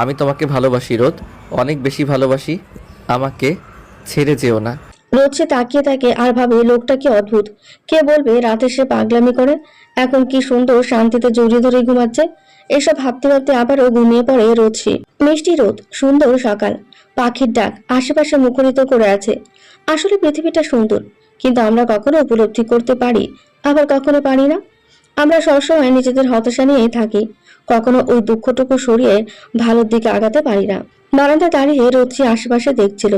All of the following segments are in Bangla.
আমি তোমাকে ভালোবাসি, রোদ। অনেক বেশি ভালোবাসি। আমাকে ছেড়ে যেও না। রোদ সে তাকিয়ে থাকে আর ভাবে লোকটা কি অদ্ভুত? কে বলবে রাতে সে পাগলামি করে? এখন কি সুন্দর শান্তিতে জড়িয়ে ধরে ঘুমাচ্ছে? এসব ভাবতে ভাবতে আবারও ঘুমিয়ে পড়ে রোদসি মিষ্টি রোদ, সুন্দর সকাল। পাখির ডাক আশেপাশে মুখরিত করে আছে। আসলে পৃথিবীটা সুন্দর, কিন্তু আমরা কখনো উপলব্ধি করতে পারি, আবার কখনো পারি না? আমরা সবসময় নিজেদের হতাশা নিয়েই থাকি। কখনো ওই দুঃখটুকু সরিয়ে ভালোর দিকে আগাতে পারি না। বারান্দা দাঁড়িয়ে রোদসি আশেপাশে দেখছিল।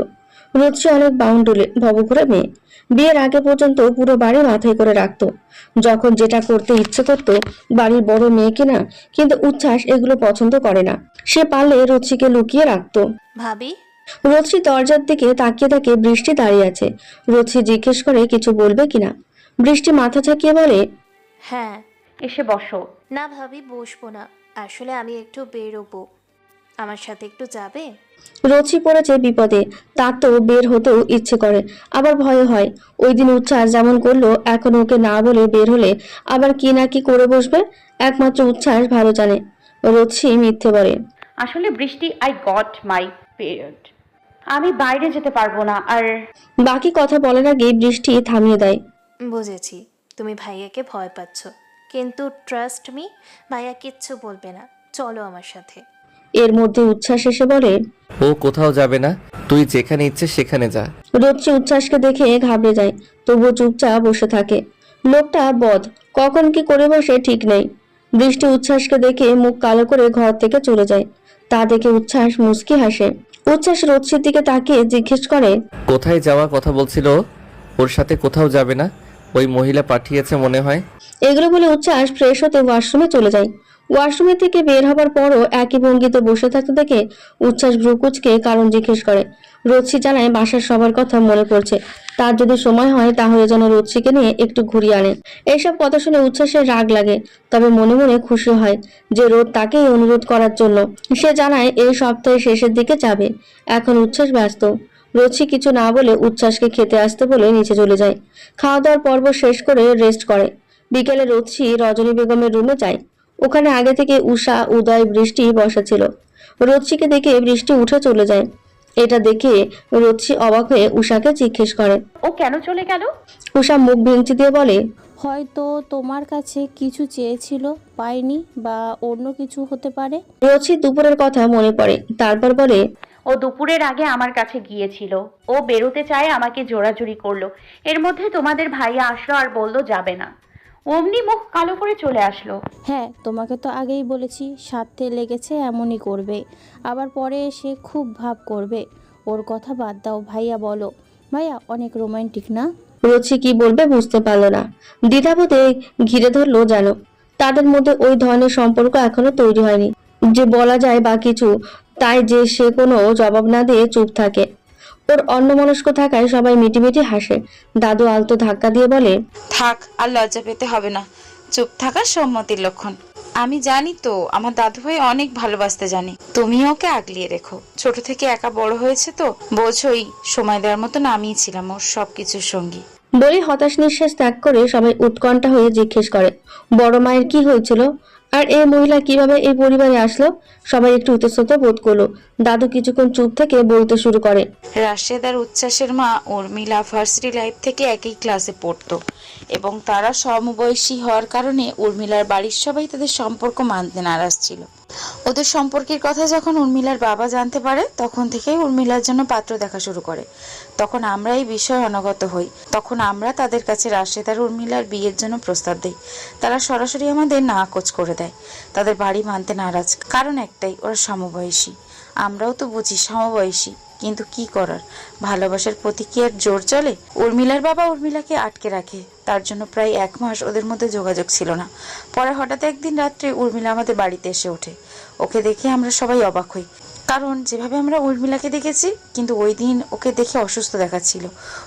রোদসি অনেক বাউন্ডুলে ভবঘুরে মেয়ে। বিয়ের আগে পর্যন্ত পুরো বাড়ি মাথায় করে রাখতো। যখন যেটা করতে ইচ্ছে করত বাড়ির বড় মেয়ে কিনা কিন্তু উচ্ছ্বাস এগুলো পছন্দ করে না। সে পারলে রোদসিকে লুকিয়ে রাখতো। ভাবি? রোদসি দরজার দিকে তাকিয়ে থাকে বৃষ্টি দাঁড়িয়ে আছে। রোদসি জিজ্ঞেস করে কিছু বলবে কিনা? বৃষ্টি মাথা ঝাঁকিয়ে বলে হ্যাঁ। এসে বসো। না ভাবি বসবো না। আসলে আমি একটু বেরোবো। আমার সাথে একটু যাবে? রোচি পড়েছে বিপদে তার তো বের হতেও ইচ্ছে করে। আবার ভয় হয়। ওই দিন উচ্ছ্বাস যেমন করল এখন ওকে না বলে বের হলে আবার কি না কি করে বসবে? একমাত্র উচ্ছ্বাস ভালো জানে। রোচি মিথ্যে বলে। আসলে বৃষ্টি আই গট মাই পিরিয়ড আমি বাইরে যেতে পারব না আর বাকি কথা বলার আগে বৃষ্টি থামিয়ে দেয়। বুঝেছি। তুমি ভাইয়াকে ভয় পাচ্ছ। কিন্তু ট্রাস্ট মি ভাইয়া কিচ্ছু বলবে না। চলো আমার সাথে। এর মধ্যে উচ্ছ্বাস এসে বলে ও কোথাও যাবে না। তুই যেখানে ইচ্ছে সেখানে যা। রোচি উচ্ছ্বাসকে দেখে ঘাবড়ে যায় তবুও চুপচাপ বসে থাকে। লোকটা বধ কখন কি করে বসে ঠিক নেই। বৃষ্টি উচ্ছ্বাসকে দেখে মুখ কালো করে ঘর থেকে চলে যায়। তা দেখে উচ্ছ্বাস মুচকি হাসে। উচ্ছ্বাস রোচির দিকে তাকিয়ে জিজ্ঞেস করে কোথায় যাওয়া কথা বলছিল ওর সাথে কোথাও যাবে না? ওই মহিলা পাঠিয়েছে মনে হয়। এগুলো বলে উচ্ছ্বাস ফ্রেশ হতে ওয়াশরুমে চলে যায়। ওয়াশরুমে থেকে বের হবার পরও একই ভঙ্গিতে বসে থাকতে দেখে উচ্ছ্বাস ভ্রুকুচকে কারণ জিজ্ঞেস করে। রোচি জানায়, বাসার সবার কথা মনে পড়ছে। তার যদি সময় হয়, তাহলে যেন রোচিকে নিয়ে একটু ঘুরিয়ে আনে। এইসব কথা শুনে উচ্ছ্বাসের রাগ লাগে, তবে মনে মনে খুশি হয় যে রোদ তাকেই অনুরোধ করার জন্য। সে জানায়, এই সপ্তাহের শেষের দিকে যাবে। এখন উচ্ছ্বাস ব্যস্ত। রোচি কিছু না বলে উচ্ছ্বাসকে খেতে আসতে বলে নিচে চলে যায়। খাওয়া দাওয়ার পর্ব শেষ করে রেস্ট করে। বিকেলে রোচি রজনী বেগমের রুমে যায়। ওখানে আগে থেকে উষা উদয় বৃষ্টি বসা ছিল। রোচিকে দেখে বৃষ্টি উঠে চলে যায়। এটা দেখে রোচি অবাক হয়ে উষাকে জিজ্ঞেস করে ও কেন চলে গেল? উষা মুখ ভেঙচি দিয়ে বলে হয়তো তোমার কাছে কিছু চেয়েছিল পাইনি বা অন্য কিছু হতে পারে। রোচি দুপুরের কথা মনে পড়ে। তারপর বলে ও দুপুরের আগে আমার কাছে গিয়েছিল। ও বেরোতে চায় আমাকে জোরাজুরি করল। এর মধ্যে তোমাদের ভাইয়া আসলো আর বলল যাবে না। অমনি মুখ কালো করে চলে আসলো। হ্যাঁ তোমাকে তো আগেই বলেছি স্বার্থে লেগেছে এমনই করবে। আবার পরে এসে খুব ভাব করবে। ওর কথা বাদ দাও ভাইয়া বলো। ভাইয়া অনেক রোমান্টিক না? রোচি কি বলবে বুঝতে পারল না। দ্বিধাবোধে ঘিরে ধরলো যেন। তাদের মধ্যে ওই ধরনের সম্পর্ক এখনও তৈরি হয়নি। যে বলা যায় বা কিছু তাই যে সে কোনো জবাব না দিয়ে চুপ থাকে। ওর অন্যমনস্ক থাকায় সবাই মিটিমিটি হাসে। দাদু আলতো ধাক্কা দিয়ে বলে থাক আর লজ্জা পেতে হবে না। চুপ থাকা সম্মতির লক্ষণ। আমি জানি তো আমার দাদু ভাই অনেক ভালোবাসতে জানি। তুমি ওকে আগলিয়ে রেখো। ছোট থেকে একা বড় হয়েছে তো বোঝোই সময় দেওয়ার মতন আমিই ছিলাম ওর সবকিছুর সঙ্গী। বলে হতাশ নিঃশ্বাস ত্যাগ করে সবাই উৎকণ্ঠা হয়ে জিজ্ঞেস করে বড় মায়ের কি হয়েছিল? আর এই মহিলা কীভাবে এই পরিবারে আসলো? সবাই একটু উতস্তত বোধ করল। দাদু কিছুক্ষণ চুপ থেকে বলতে শুরু করে। রাশেদার উচ্ছ্বাসের মা উর্মিলা ফার্স্ট লাইফ থেকে একই ক্লাসে পড়তো। এবং তারা সমবয়সী হওয়ার কারণে উর্মিলার বাড়ির সবাই তাদের সম্পর্ক মানতে নারাজ ছিল। ওদের সম্পর্কের কথা যখন উর্মিলার বাবা জানতে পারে, তখন থেকেই উর্মিলার জন্য পাত্র দেখা শুরু করে। তখন আমরা এই বিষয়ে অনগত হই। তখন আমরা তাদের কাছে রাশেদ আর উর্মিলার বিয়ের জন্য প্রস্তাব দিই। তারা সরাসরি আমাদের না কোচ করে দেয়। তাদের বাড়ি মানতে নারাজ। কারণ একটাই, ওরা সমবয়সী। আমরাও তো বুঝি সমবয়সী, কিন্তু কি করার? ভালোবাসার প্রতিক্রিয়ার জোর চলে? উর্মিলার বাবা উর্মিলাকে আটকে রাখে। তার জন্য প্রায় এক মাস ওদের মধ্যে যোগাযোগ ছিল না। পরে হঠাৎ একদিন রাত্রে উর্মিলা আমাদের বাড়িতে এসে ওঠে। ওকে দেখে আমরা সবাই অবাক হই। কারণ যেভাবে আমরা উর্মিলাকে দেখেছি, কিন্তু ওই দিন ওকে দেখে অসুস্থ দেখাচ্ছিল।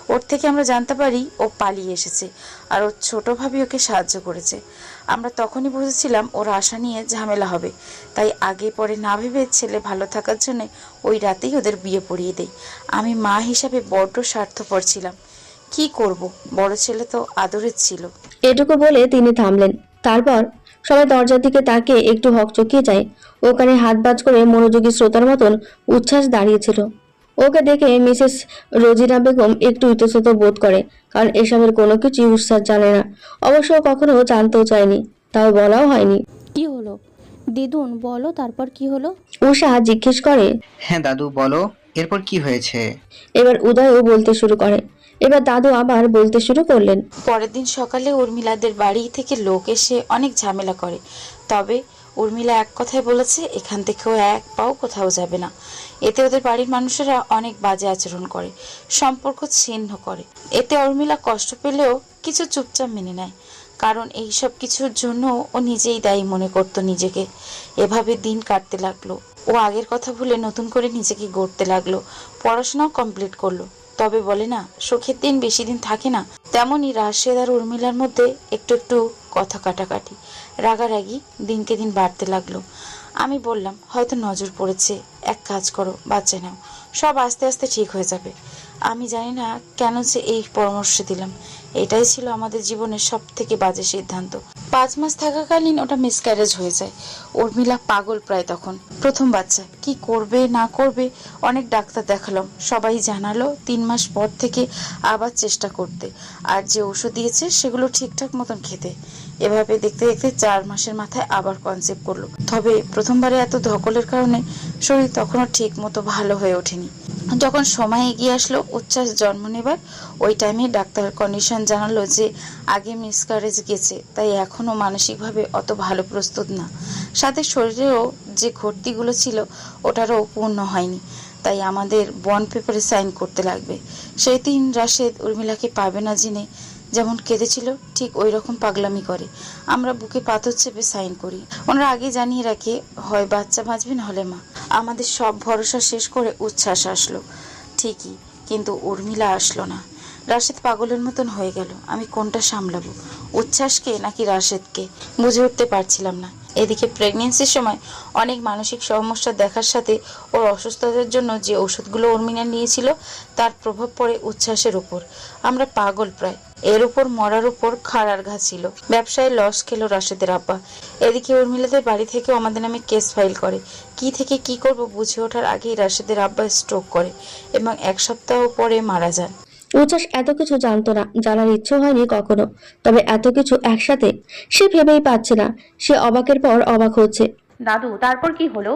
ওর থেকে আমরা জানতে পারি ও পালিয়ে এসেছে আর ওর ছোট ভাবি ওকে সাহায্য করেছে। আমরা তখনই বুঝেছিলাম ওর আশা নিয়ে ঝামেলা হবে। তাই আগে পরে না ভেবে ছেলে ভালো থাকার জন্য ওই রাতেই ওদের বিয়ে পড়িয়ে দেই। আমি মা হিসাবে বড্ড স্বার্থপর ছিলাম। কি করব? বড় ছেলে তো আদরের ছিল। এটুকু বলে তিনি থামলেন। তারপর সবাই দরজার দিকে তাকে একটু হকচকিয়ে যায়। ওখানে হাত বাজ করে মনোযোগী শ্রোতার মতন উচ্ছ্বাস দাঁড়িয়েছিল। ওকে দেখে মিসেস রোজিনা বেগম একটু ইতস্তত বোধ করে কারণ এসবের কোনো কিছুই উচ্ছ্বাস জানে না। অবশ্য ও কখনো জানতেও চায়নি তাও বলাও হয়নি। কি হলো? দিদুন বলো তারপর কি হলো? উষা জিজ্ঞেস করে হ্যাঁ দাদু বলো এরপর কি হয়েছে? এবার উদয়ও বলতে শুরু করে এবার দাদু আবার বলতে শুরু করলেন। পরের দিন সকালে উর্মিলাদের বাড়ি থেকে লোক এসে অনেক ঝামেলা করে। তবে উর্মিলা এক কথায় বলেছে, এখান থেকেও এক পাও কোথাও যাবে না। এতে ওদের বাড়ির মানুষেরা অনেক বাজে আচরণ করে, সম্পর্ক ছিন্ন করে। এতে উর্মিলা কষ্ট পেলেও কিছু চুপচাপ মেনে নেয়, কারণ এই সব কিছুর জন্য ও নিজেই দায়ী মনে করতো নিজেকে। এভাবে দিন কাটতে লাগল। ও আগের কথা ভুলে নতুন করে নিজেকে গড়তে লাগল, পড়াশোনাও কমপ্লিট করল। তবে বলে না, সুখের দিন বেশি দিন থাকে না। তেমনই রাশেদ আর উর্মিলার মধ্যে একটু একটু কথা কাটাকাটি, রাগারাগি দিনকে দিন বাড়তে লাগল। আমি বললাম, হয়তো নজর পড়েছে, এক কাজ করো বাচ্চা নাও। সব আস্তে আস্তে ঠিক হয়ে যাবে। আমি জানি না কেন যে এই পরামর্শ দিলাম। এটাই ছিল আমাদের জীবনের সব থেকে বাজে সিদ্ধান্ত। পাঁচ মাস থাকাকালীন ওটা মিসক্যারেজ হয়ে যায়। উর্মিলা পাগল প্রায় তখন। প্রথম বাচ্চা। কি করবে, না করবে, অনেক ডাক্তার দেখালাম। সবাই জানালো তিন মাস পর থেকে আবার চেষ্টা করতে। আর যে ওষুধ দিয়েছে, সেগুলো ঠিকঠাক মতন খেতে। এভাবে দেখতে দেখতে চার মাসের মাথায় আবার কনসেপ্ট করল। তবে প্রথমবারে এত ধকলের কারণে শরীর তখনও ঠিক মতো ভালো হয়ে ওঠেনি। যখন সময় এগিয়ে আসলো, উচ্ছ্বাস জন্ম নেবার ওই টাইমে ডাক্তার কন্ডিশন জানালো যে, আগে মিসকারেজ গেছে, তাই এখনও মানসিকভাবে অত ভালো প্রস্তুত না। সাথে শরীরেও যে ঘটতিগুলো ছিল, ওটারও পূর্ণ হয়নি। তাই আমাদের বন্ড পেপারে সাইন করতে লাগবে। সেই দিন রাশেদ উর্মিলাকে পাবে না জেনে যেমন কেঁদেছিল, ঠিক ওই রকম পাগলামি করে। আমরা বুকে পাথর চেপে সাইন করি। ওনারা আগে জানিয়ে রাখে, হয় বাচ্চা বাঁচবে না হলে মা। আমাদের সব ভরসা শেষ করে উচ্ছ্বাস আসলো। ঠিকই কিন্তু উর্মিলা আসলো না। রাশেদ পাগলের মতন হয়ে গেল। আমি কোনটা সামলাবো? উচ্ছ্বাসকে নাকি রাশেদকে? বুঝে উঠতে পারছিলাম না। এদিকে প্রেগনেন্সির সময় অনেক মানসিক সমস্যা দেখার সাথে ওর অসুস্থতার জন্য যে ওষুধগুলো উর্মিলা নিয়েছিল, তার প্রভাব পড়ে উচ্ছ্বাসের উপর। আমরা পাগল প্রায়। এর উপর মরার উপর খাড়ার ঘা ছিল। ব্যবসায় লস খেলো রাশেদের আব্বা। এদিকে উর্মিলাদের বাড়ি থেকেও আমাদের নামে কেস ফাইল করে। কি থেকে কি করব বুঝে ওঠার আগেই রাশেদের আব্বা স্ট্রোক করে এবং এক সপ্তাহ পরে মারা যান। উচ্ছ্বাস এত কিছু জানতো না, জানার ইচ্ছে হয়নি কখনো। তবে এত কিছু একসাথে সে ভেবেই পাচ্ছে না। সে অবাকের পর অবাক হচ্ছে। দাদু, তারপর কি হলো?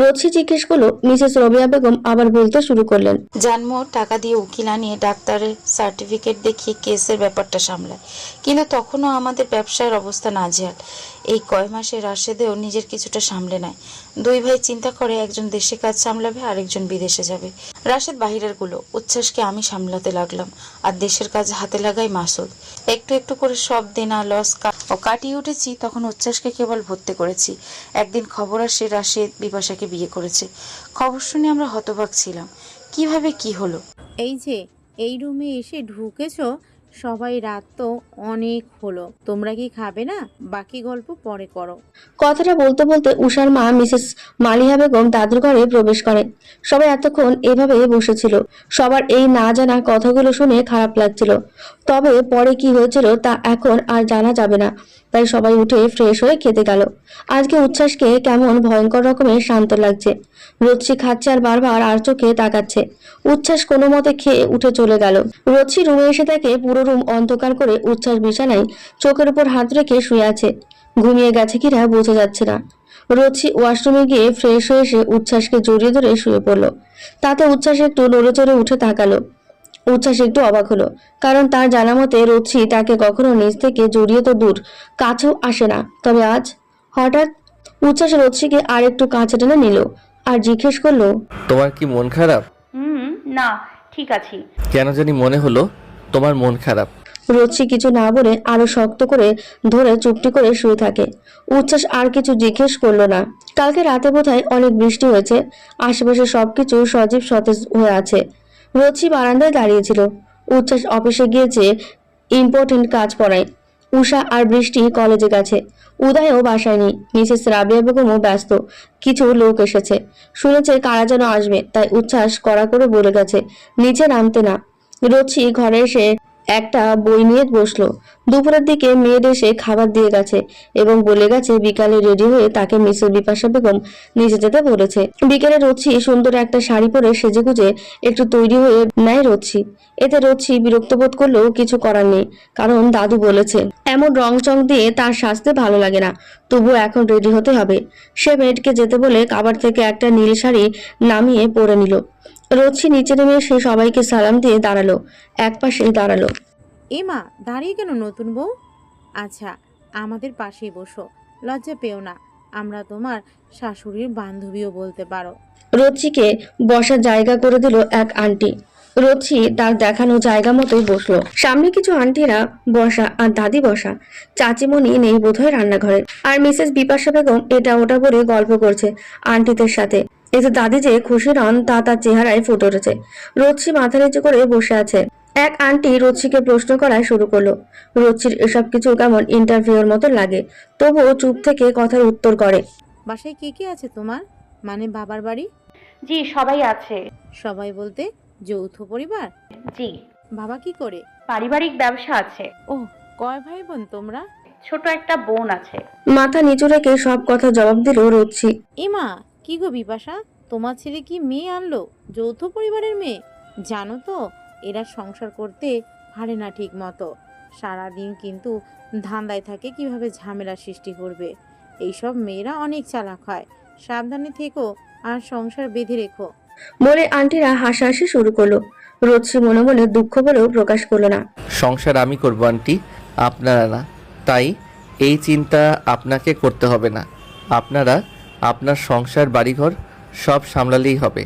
রোজসি জিজ্ঞেস করল, মিসেস রবিয়া বেগম আবার বলতে শুরু করলেন। জানমো, টাকা দিয়ে উকিল আনিয়ে ডাক্তারের সার্টিফিকেট দেখিয়ে কেসের ব্যাপারটা সামলায়। কিন্তু তখনও আমাদের ব্যবসার অবস্থা নাজেহাল। এই কয় মাসে রাশেদেও নিজের কিছুটা সামলে নেয়। দুই ভাই চিন্তা করে একজন দেশে কাজ সামলাবে, আরেকজন বিদেশে যাবে। রাশেদ বাহিরেরগুলো, উচ্ছ্বাসকে আমি সামলাতে লাগলাম, আর দেশের কাজ হাতে লাগাই মাসুদ। একটু একটু করে সব দেনা, লস ও কাটিয়ে উঠেছি, তখন উচ্ছ্বাসকে কেবল ভর্তি করেছি। একদিন খবর আসে, রাশেদ বিপাশাকে বিয়ে করেছে। খবর শুনে আমরা হতবাক ছিলাম। কীভাবে কি হলো? এই যে, এই রুমে এসে ঢুকেছো সবাই রাত তো অনেক হলো। তোমরা কি খাবে না? বাকি গল্প পরে করো। কথাটা বলতে বলতে উষার মা মিসেস মালিহা বেগম দাদুর ঘরে প্রবেশ করেন। সবাই এতক্ষণ এভাবে বসেছিল। সবার এই না জানা কথাগুলো শুনে খারাপ লাগছিল। তবে পরে কি হয়েছিল তা এখন আর জানা যাবে না। তাই সবাই উঠে ফ্রেশ হয়ে খেতে গেল। আজকে উচ্ছ্বাসকে কেমন ভয়ঙ্কর রকমের শান্ত লাগছে। রোদসি খাচ্ছে আর বারবার আর চোখে তাকাচ্ছে। উচ্ছ্বাস কোনো মতে খেয়ে উঠে চলে গেল। রোদসি রুমে এসে তাকে পুরো রুম অন্ধকার করে উচ্ছ্বাস বিছানায় চোখের উপর হাত রেখে শুয়ে আছে। ঘুমিয়ে গেছে কিনা বোঝা যাচ্ছে না। রোচি ওয়াশরুমে গিয়ে ফ্রেশ হয়ে এসে উচ্ছ্বাসকে জড়িয়ে ধরে শুয়ে পড়ল। তাতে উচ্ছ্বাস একটু নড়ে চড়ে উঠে তাকালো। উচ্ছ্বাস একটু অবাক হলো কারণ তার জানা মতে রোচি তাকে কখনো নিজ থেকে জড়িয়ে তো দূর কাছেও আসে না। তবে আজ হঠাৎ উচ্ছ্বাস রোচিকে আর একটু কাছে টেনে নিল আর জিজ্ঞেস করল তোমার কি মন খারাপ? হুম না ঠিক আছি। কেন জানি মনে হলো তোমার মন খারাপ। রোচি কিছু না বলে আরও শক্ত করে ধরে চুপটি করে শুয়ে থাকে। উচ্ছ্বাস আর কিছু জিজ্ঞেস করল না। কালকে রাতে বোধহয় অনেক বৃষ্টি হয়েছে আশেপাশে সবকিছু সজীব সতেজ হয়ে আছে। রোচি বারান্দায় দাঁড়িয়েছিল উচ্ছ্বাস অফিসে গিয়েছে ইম্পর্টেন্ট কাজ পড়ায়। উষা আর বৃষ্টি কলেজে গেছে। উদয়ও বাসায় নেই। মিসেস রাবিয়া বেগমও ব্যস্ত। কিছু লোক এসেছে। শুনেছে কারা যেন আসবে, তাই উচ্ছ্বাস কড়া করে বলে গেছে, নিচে নামতে না। রোচি ঘরে এসে একটা বই নিয়ে বসল। দুপুরের দিকে মেয়ের এসে খাবার দিয়ে গেছে এবং বলে গেছে, বিকালে রেডি হয়ে তাকে মিসেস বিপাশা বেগম নিচে যেতে বলেছে। বিকেলে রচ্ছি সুন্দর একটা শাড়ি পরে সেজেগুজে একটু তৈরি হয়ে নেয় রচ্ছি এতে রচ্ছি বিরক্ত বোধ করলেও কিছু করার নেই, কারণ দাদু বলেছে, এমন রং চং দিয়ে তার সাজতে ভালো লাগে না, তবুও এখন রেডি হতে হবে। সে মেয়েটকে যেতে বলে কাবার থেকে একটা নীল শাড়ি নামিয়ে পরে নিল। রচ্ছি নিচে নেমে সে সবাইকে সালাম দিয়ে দাঁড়াল। এক পাশে দাঁড়াল। এ মা দাঁড়িয়ে কেন নতুন বউ? আচ্ছা আমাদের পাশেই বসো। লজ্জা পেও না আমরা তোমার শাশুড়ির বান্ধবীও বলতে পারো। রচ্ছিকে বসার জায়গা করে দিল এক আন্টি। রচ্ছি তার দেখানো জায়গা মতোই বসল। সামনে কিছু আন্টিরা বসা আর দাদি বসা। চাচিমণি নেই বোধহয় রান্নাঘরে। আর মিসেস বিপাশা বেগম এটা ওটা করে গল্প করছে আন্টিদের সাথে। এতে দাদি যে খুশি নন তা তার চেহারায় ফুটে উঠেছে। রচ্ছি মাথা নিচু করে বসে আছে। এক আন্টি রচ্ছিকে প্রশ্ন করা শুরু করল রচ্ছির এসব কিছু কেমন ইন্টারভিউর মতো লাগে? তবুও চুপ থেকে কথার উত্তর করে। বাসায় কে কে আছে তোমার? মানে বাবার বাড়ি? জি সবাই আছে। সবাই বলতে যৌথ পরিবার? জি। বাবা কি করে? পারিবারিক ব্যবসা আছে। ও কয় ভাই বোন তোমরা? ছোট একটা বোন আছে। মাথা নিচু রেখে সব কথা জবাব দিল রচ্ছি এমা কি গো বিপাশা? তোমার ছেলে কি মেয়ে আনলো? যৌথ পরিবারের মেয়ে? জানো তো এরা সংসার করতে পারে না ঠিক মতো সারাদিন কিন্তু ধান্দায় থাকে কীভাবে ঝামেলা সৃষ্টি করবে। এইসব মেয়েরা অনেক চালাক হয়। সাবধানে থেকো আর সংসার বেঁধে রেখো। বলে আন্টিরা হাসাহাসি শুরু করল। রচ্ছি মনে মনে দুঃখ বলেও প্রকাশ করল না। সংসার আমি করব আন্টি। আপনারা না তাই এই চিন্তা আপনাকে করতে হবে না। আপনারা আপনার সংসার, বাড়িঘর সব সামলালেই হবে।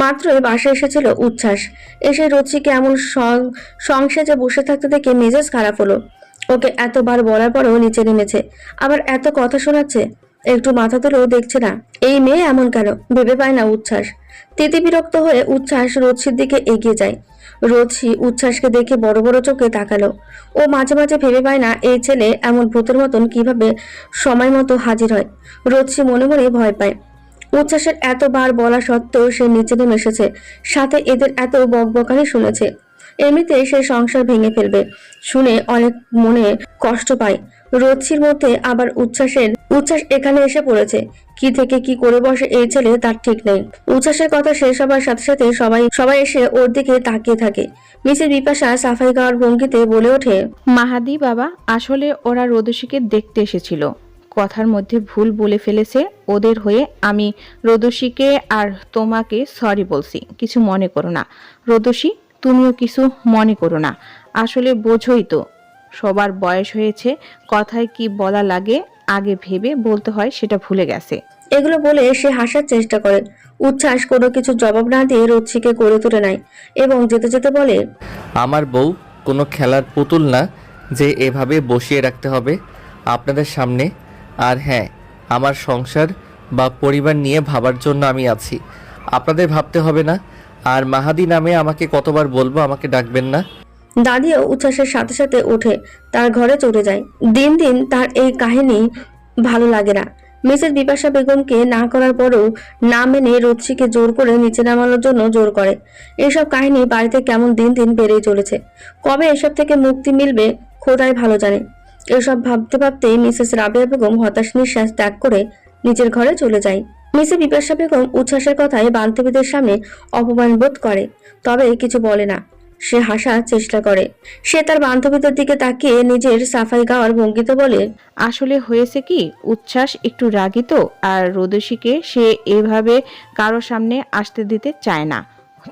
মাত্রই বাসায় এসেছিল উচ্ছ্বাস। এসে রচ্ছিকে এমন সংসেজে বসে থাকতে দেখে মেজাজ খারাপ হলো। ওকে এতবার বলার পরেও নিচে নেমেছে। আবার এত কথা শোনাচ্ছে, একটু মাথা তুলেও দেখছে না। এই মেয়ে এমন কেন? ভেবে পায় না উচ্ছ্বাস। তিতি বিরক্ত হয়ে উচ্ছ্বাস রচ্ছির দিকে এগিয়ে যায়। রচ্ছি উচ্ছ্বাসকে দেখে বড় বড় চোখে তাকালো। ও মাঝে মাঝে ভেবে পায় না, এই ছেলে এমন ভূতের মতন কীভাবে সময় মতো হাজির হয়। রচ্ছি মনে মনে ভয় পায়। উচ্ছ্বাসের এতবার বলা সত্ত্বেও সে নিচে নেমে এসেছে। সাথে এদের এত বকবকানি শুনেছে। এমনিতে সে সংসার ভেঙে ফেলবে। শুনে অনেক মনে কষ্ট পায়। রচ্ছির মধ্যে আবার উচ্ছ্বাসের উচ্ছ্বাস এখানে এসে পড়েছে। কি থেকে কি করে বসে এই ছেলে তার ঠিক নেই। উচ্ছ্বাসের কথা শেষ হবার সাথে সাথে সবাই সবাই এসে ওর দিকে তাকিয়ে থাকে। মিসেস বিপাশা সাফাই গাওয়ার ভঙ্গিতে বলে ওঠে, মাহাদি বাবা, আসলে ওরা রোদসীকে দেখতে এসেছিল। কথার মধ্যে ভুল বলে ফেলেছে ওদের হয়ে। আমি রোদসীকে আর তোমাকে সরি বলছি, কিছু মনে করো না। রোদসী তুমিও কিছু মনে করো না। আসলে বোঝোই তো সবার বয়স হয়েছে কথায় কি বলা লাগে আগে ভেবে বলতে হয় সেটা ভুলে গেছে। এগুলো বলে সে হাসার চেষ্টা করে। উচ্ছ্বাস কোনো কিছু জবাব না দিয়ে রচ্ছিকে করে তুলে নেয় এবং যেতে যেতে বলে আমার বউ কোনো খেলার পুতুল না যে এভাবে বসিয়ে রাখতে হবে আপনাদের সামনে। আর হ্যাঁ আমার সংসার বা পরিবার নিয়ে ভাবার জন্য আমি আছি। আপনাদের ভাবতে হবে না। আর মাহাদি নামে আমাকে কতবার বলব আমাকে ডাকবেন না? দাদিও উচ্ছ্বাসের সাথে সাথে ওঠে, তার ঘরে চলে যায়। দিন দিন তার এই কাহিনী ভালো লাগে না। মিসেস বিপাশা বেগমকে না করার পরেও না মেনে রচ্ছিকে জোর করে নিচে নামানোর জন্য জোর করে। এইসব কাহিনী বাড়িতে কেমন দিন দিন বেড়েই চলেছে। কবে এসব থেকে মুক্তি মিলবে খোদাই ভালো জানে। এসব ভাবতে ভাবতেই মিসেস রাবেয়া বেগম হতাশ নিঃশ্বাস ত্যাগ করে নিজের ঘরে চলে যায়। মিসেস বিপাশা বেগম উচ্ছ্বাসের কথায় বান্ধবীদের সামনে অপমান বোধ করে, তবে কিছু বলে না। সে হাসার চেষ্টা করে। সে তার বান্ধবীদের দিকে তাকিয়ে নিজের সাফাই গাওয়ার ভঙ্গিতে বলে আসলে হয়েছে কি? উচ্ছ্বাস একটু রাগী তো আর রোদসীকে সে এভাবে কারও সামনে আসতে দিতে চায় না।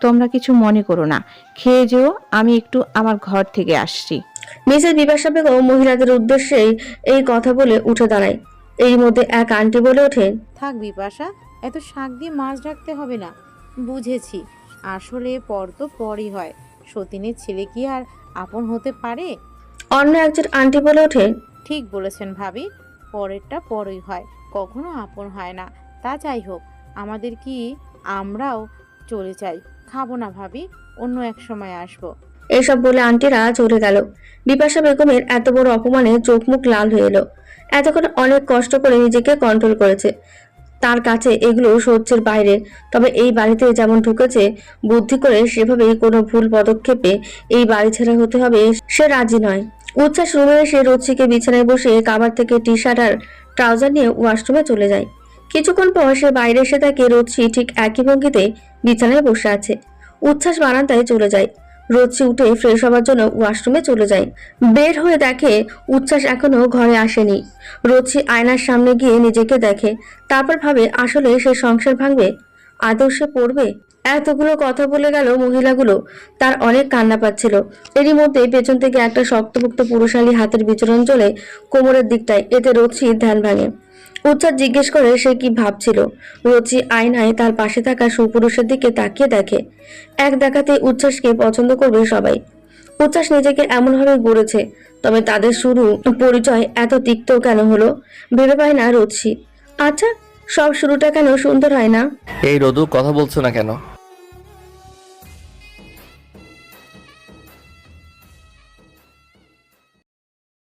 তোমরা কিছু মনে করো না। খেয়ে যেও আমি একটু আমার ঘর থেকে আসছি। মিসেস বিপাশা বেগম মহিলাদের উদ্দেশ্যে এই কথা বলে উঠে দাঁড়ায়। এই মধ্যে এক আন্টি বলে ওঠে থাক বিপাশা এত শাক দিয়ে মাছ রাখতে হবে না। বুঝেছি। আসলে পর তো পরই হয়। সতীনের ছেলে কি আর আপন হতে পারে? অন্য একজন আন্টি বলে ওঠে ঠিক বলেছেন ভাবি পরেরটা পরই হয় কখনো আপন হয় না। তা যাই হোক আমাদের কি আমরাও চলে যাই? খাব না ভাবি অন্য এক সময় আসব। এসব বলে আন্টিরা চলে গেল। বিপাশা বেগমের এত বড় অপমানে চোখ মুখ লাল হয়ে এলো। এতক্ষণ অনেক কষ্ট করে নিজেকে কন্ট্রোল করেছে। তার কাছে এগুলো সহ্যের বাইরে। তবে এই বাড়িতে যেমন ঢুকেছে, বুদ্ধি করে সেভাবেই কোনো ভুল পদক্ষেপে এই বাড়ি ছেড়ে হতে হবে সে রাজি নয়। উচ্ছ্বাস রুমে এসে রোচিকে বিছানায় বসে কাবার থেকে টি শার্ট আর ট্রাউজার নিয়ে ওয়াশরুমে চলে যায়। কিছুক্ষণ পর সে বাইরে এসে তাকে রোচি ঠিক একই ভঙ্গিতে বিছানায় বসে আছে। উচ্ছ্বাস বারান্দায় চলে যায়। রোচি উঠে ফ্রেশ হওয়ার জন্য ওয়াশরুমে চলে যায়। বের হয়ে দেখে উচ্ছ্বাস এখনও ঘরে আসেনি। রোচি আয়নার সামনে গিয়ে নিজেকে দেখে। তারপর ভাবে, আসলে সে সংসার ভাঙবে? আদৌ সে পড়বে? এতগুলো কথা বলে গেল মহিলাগুলো। তার অনেক কান্না পাচ্ছিল। এরই মধ্যে পেছন থেকে একটা শক্তপোক্ত পুরুষালী হাতের বিচরণ চলে কোমরের দিকটায়। এতে রোচির ধ্যান ভাঙে। উচ্চার জিজ্ঞেস করে সে কি ভাবছিল। রোচি আয়নায় তার পাশে থাকা সুপুরুষের দিকে তাকিয়ে দেখে। এক দেখাতে উচ্ছ্বাসকে পছন্দ করবে সবাই। উচ্ছ্বাস নিজেকে এমনভাবে গড়েছে, তবে তাদের শুরু পরিচয় এত তিক্ত কেন হলো, ভেবে পায় না রোচি। আচ্ছা সব শুরুটা কেন সুন্দর হয় না? এই রোদু, কথা বলছো না কেন?